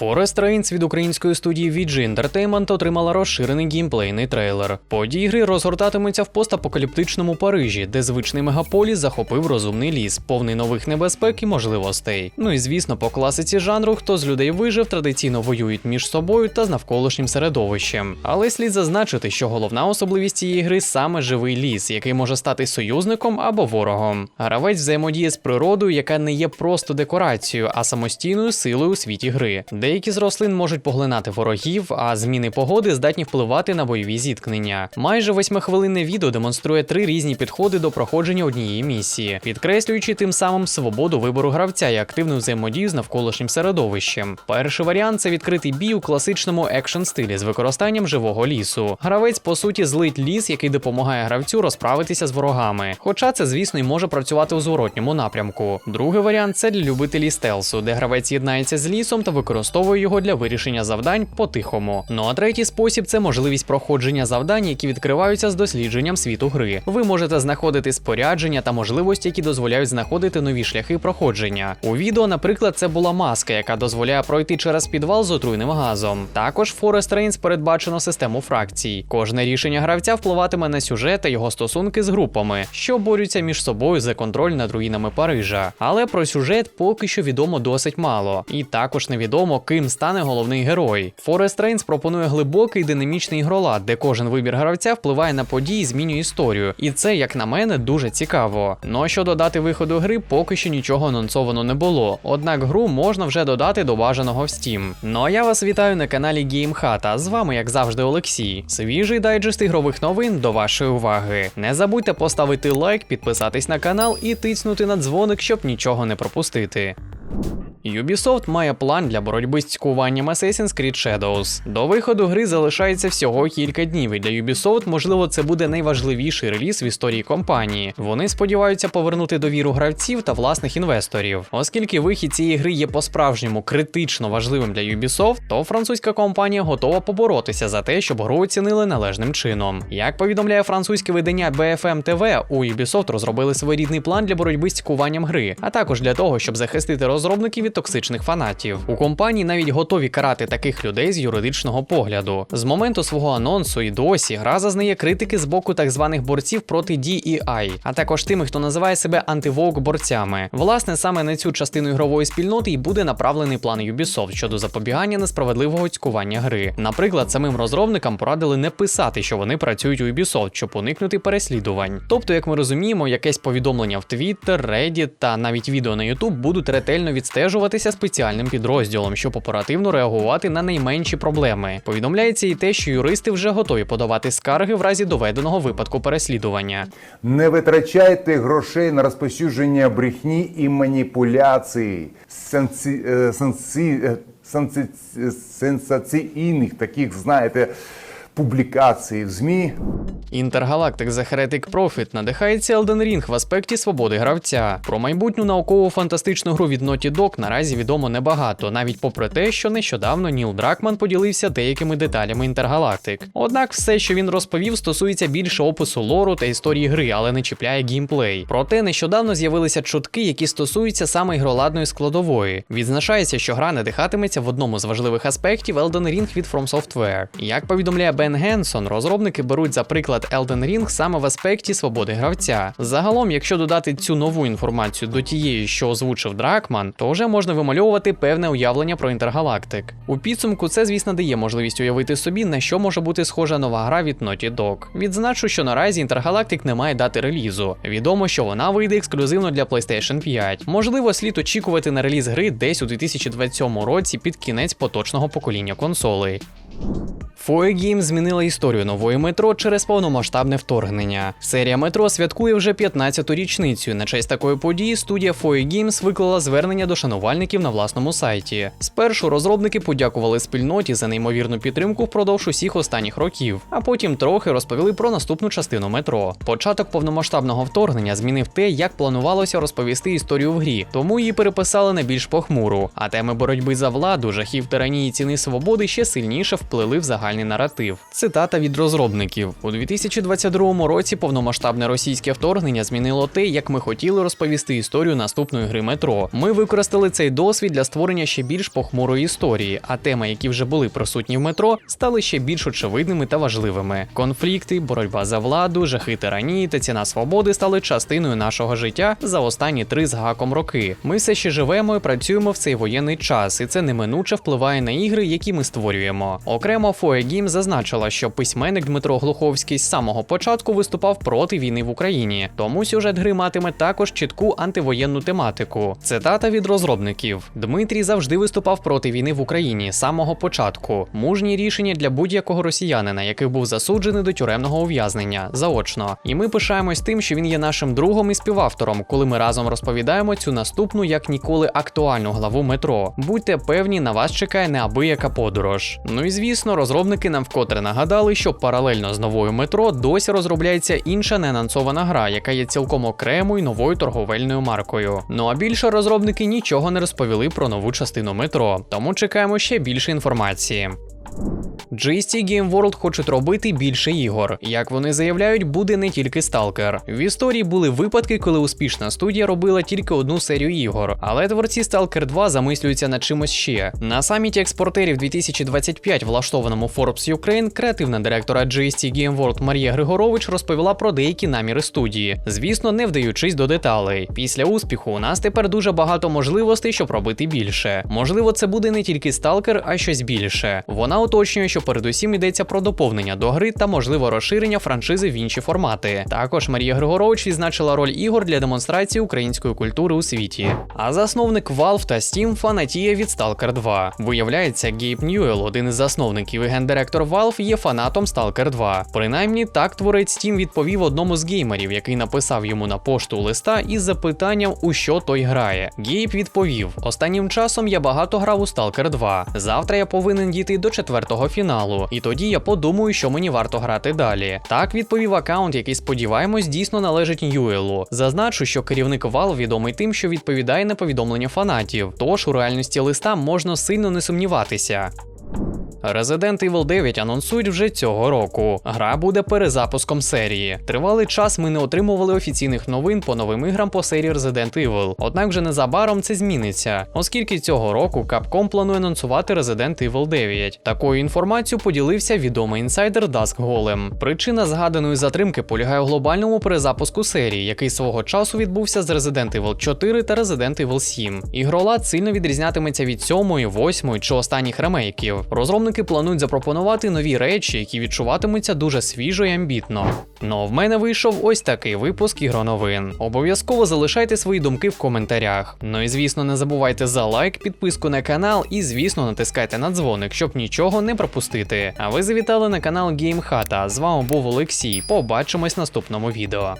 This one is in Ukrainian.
Forest Reigns від української студії VG Entertainment отримала розширений геймплейний трейлер. Події гри розгортатимуться в постапокаліптичному Парижі, де звичний мегаполіс захопив розумний ліс, повний нових небезпек і можливостей. Ну і звісно, по класиці жанру, хто з людей вижив, традиційно воюють між собою та з навколишнім середовищем. Але слід зазначити, що головна особливість цієї гри саме живий ліс, який може стати союзником або ворогом. Гравець взаємодіє з природою, яка не є просто декорацією, а самостійною силою у світі гри. Деякі з рослин можуть поглинати ворогів, а зміни погоди здатні впливати на бойові зіткнення. Майже восьмихвилинне відео демонструє три різні підходи до проходження однієї місії, підкреслюючи тим самим свободу вибору гравця і активну взаємодію з навколишнім середовищем. Перший варіант це відкритий бій у класичному екшн стилі з використанням живого лісу. Гравець по суті злить ліс, який допомагає гравцю розправитися з ворогами. Хоча це, звісно, й може працювати у зворотньому напрямку. Другий варіант це для любителів стелсу, де гравець єднається з лісом та використовує його для вирішення завдань по-тихому. Ну а третій спосіб це можливість проходження завдань, які відкриваються з дослідженням світу гри. Ви можете знаходити спорядження та можливості, які дозволяють знаходити нові шляхи проходження. У відео, наприклад, це була маска, яка дозволяє пройти через підвал з отруйним газом. Також в Forest Reigns передбачено систему фракцій. Кожне рішення гравця впливатиме на сюжет та його стосунки з групами, що борються між собою за контроль над руїнами Парижа. Але про сюжет поки що відомо досить мало, і також невідомо, ким стане головний герой. Forest Reigns пропонує глибокий динамічний ігролад, де кожен вибір гравця впливає на події, і змінює історію. І це, як на мене, дуже цікаво. Ну а щодо дати виходу гри, поки що нічого анонсовано не було. Однак гру можна вже додати до бажаного в Steam. Ну а я вас вітаю на каналі GameHata. З вами, як завжди, Олексій. Свіжий дайджест ігрових новин до вашої уваги. Не забудьте поставити лайк, підписатись на канал і тиснути на дзвоник, щоб нічого не пропустити. Ubisoft має план для боротьби з цькуванням Assassin's Creed Shadows. До виходу гри залишається всього кілька днів, і для Ubisoft, можливо, це буде найважливіший реліз в історії компанії. Вони сподіваються повернути довіру гравців та власних інвесторів. Оскільки вихід цієї гри є по-справжньому критично важливим для Ubisoft, то французька компанія готова поборотися за те, щоб гру оцінили належним чином. Як повідомляє французьке видання BFM TV, у Ubisoft розробили своєрідний план для боротьби з цькуванням гри, а також для того, щоб захистити розробників від токсичних фанатів. У компанії навіть готові карати таких людей з юридичного погляду. З моменту свого анонсу і досі гра зазнає критики з боку так званих борців проти DEI, а також тими, хто називає себе антивоук борцями. Власне, саме на цю частину ігрової спільноти і буде направлений план Ubisoft щодо запобігання несправедливого цькування гри. Наприклад, самим розробникам порадили не писати, що вони працюють у Ubisoft, щоб уникнути переслідувань. Тобто, як ми розуміємо, якесь повідомлення в Twitter, Reddit та навіть відео на YouTube будуть ретельно відстежуватися спеціальним підрозділом, щоб оперативно реагувати на найменші проблеми. Повідомляється і те, що юристи вже готові подавати скарги в разі доведеного випадку переслідування. Не витрачайте грошей на розповсюдження брехні і маніпуляцій, сенсі, е, е, сенсі, сенсаційних таких, знаєте, публікацій в ЗМІ. Intergalactic The Heretic Profit надихається Elden Ring в аспекті свободи гравця. Про майбутню наукову фантастичну гру від Naughty Dog наразі відомо небагато, навіть попри те, що нещодавно Ніл Дракман поділився деякими деталями Intergalactic. Однак все, що він розповів, стосується більше опису лору та історії гри, але не чіпляє геймплей. Проте нещодавно з'явилися чутки, які стосуються саме ігроладної складової. Відзначається, що гра надихатиметься в одному з важливих аспектів Elden Ring від From Software. Як повідомляє Бен Генсон, розробники беруть за приклад Elden Ring саме в аспекті свободи гравця. Загалом, якщо додати цю нову інформацію до тієї, що озвучив Дракман, то вже можна вимальовувати певне уявлення про Intergalactic. У підсумку це, звісно, дає можливість уявити собі, на що може бути схожа нова гра від Naughty Dog. Відзначу, що наразі Intergalactic не має дати релізу. Відомо, що вона вийде ексклюзивно для PlayStation 5. Можливо, слід очікувати на реліз гри десь у 2027 році під кінець поточного покоління консолей. Games змінила історію нової метро через повномасштабне вторгнення. Серія метро святкує вже 15-ту річницю. На честь такої події студія Games виклала звернення до шанувальників на власному сайті. Спершу розробники подякували спільноті за неймовірну підтримку впродовж усіх останніх років, а потім трохи розповіли про наступну частину метро. Початок повномасштабного вторгнення змінив те, як планувалося розповісти історію в грі, тому її переписали на більш похмуру. А теми боротьби за владу, жахів тиранії ціни свободи ще сильніше вплили в загальний наратив. Цитата від розробників у 2022 році. Повномасштабне російське вторгнення змінило те, як ми хотіли розповісти історію наступної гри метро. Ми використали цей досвід для створення ще більш похмурої історії, а теми, які вже були присутні в метро, стали ще більш очевидними та важливими. Конфлікти, боротьба за владу, жахи тиранії та ціна свободи стали частиною нашого життя за останні три з гаком роки. Ми все ще живемо і працюємо в цей воєнний час, і це неминуче впливає на ігри, які ми створюємо. Окремо Games зазначила, що письменник Дмитро Глуховський з самого початку виступав проти війни в Україні, тому сюжет гри матиме також чітку антивоєнну тематику. Цитата від розробників: Дмитрій завжди виступав проти війни в Україні з самого початку. Мужні рішення для будь-якого росіянина, який був засуджений до тюремного ув'язнення заочно. І ми пишаємось тим, що він є нашим другом і співавтором, коли ми разом розповідаємо цю наступну як ніколи актуальну главу метро. Будьте певні, на вас чекає неабияка подорож. Ну і звісно, розробники нам вкотре нагадали, що паралельно з новою метро досі розробляється інша неанонсована гра, яка є цілком окремою новою торговельною маркою. Ну а більше розробники нічого не розповіли про нову частину метро, тому чекаємо ще більше інформації. GST Game World хочуть робити більше ігор. Як вони заявляють, буде не тільки Stalker. В історії були випадки, коли успішна студія робила тільки одну серію ігор, але творці Stalker 2 замислюються над чимось ще. На саміті експортерів 2025, влаштованому Forbes Ukraine, креативна директора GST Game World Марія Григорович розповіла про деякі наміри студії, звісно, не вдаючись до деталей. Після успіху у нас тепер дуже багато можливостей, щоб робити більше. Можливо, це буде не тільки Stalker, а щось більше. Вона уточнює, що передусім йдеться про доповнення до гри та можливо розширення франшизи в інші формати. Також Марія Григорович відзначила роль ігор для демонстрації української культури у світі. А засновник Valve та Steam фанатіє від Stalker 2. Виявляється, Гейб Ньюел, один із засновників і гендиректор Valve, є фанатом Stalker 2. Принаймні, так творець Steam відповів одному з геймерів, який написав йому на пошту листа із запитанням, у що той грає. Гейб відповів: Останнім часом я багато грав у Stalker 2. Завтра я повинен дійти до четвертого фіналу, і тоді я подумаю, що мені варто грати далі. Так відповів аккаунт, який сподіваємось дійсно належить Ньюелу. Зазначу, що керівник Valve відомий тим, що відповідає на повідомлення фанатів, тож у реальності листа можна сильно не сумніватися. Resident Evil 9 анонсують вже цього року. Гра буде перезапуском серії. Тривалий час ми не отримували офіційних новин по новим іграм по серії Resident Evil. Однак вже незабаром це зміниться, оскільки цього року Capcom планує анонсувати Resident Evil 9. Такою інформацією поділився відомий інсайдер Dusk Golem. Причина згаданої затримки полягає у глобальному перезапуску серії, який свого часу відбувся з Resident Evil 4 та Resident Evil 7. Ігролад сильно відрізнятиметься від 7, 8 чи останніх ремейків. Розробники планують запропонувати нові речі, які відчуватимуться дуже свіжо і амбітно. Ну а в мене вийшов ось такий випуск ігроновин. Обов'язково залишайте свої думки в коментарях. Ну і звісно, не забувайте за лайк, підписку на канал і, звісно, натискайте на дзвоник, щоб нічого не пропустити. А ви завітали на канал GameHata. З вами був Олексій. Побачимось в наступному відео.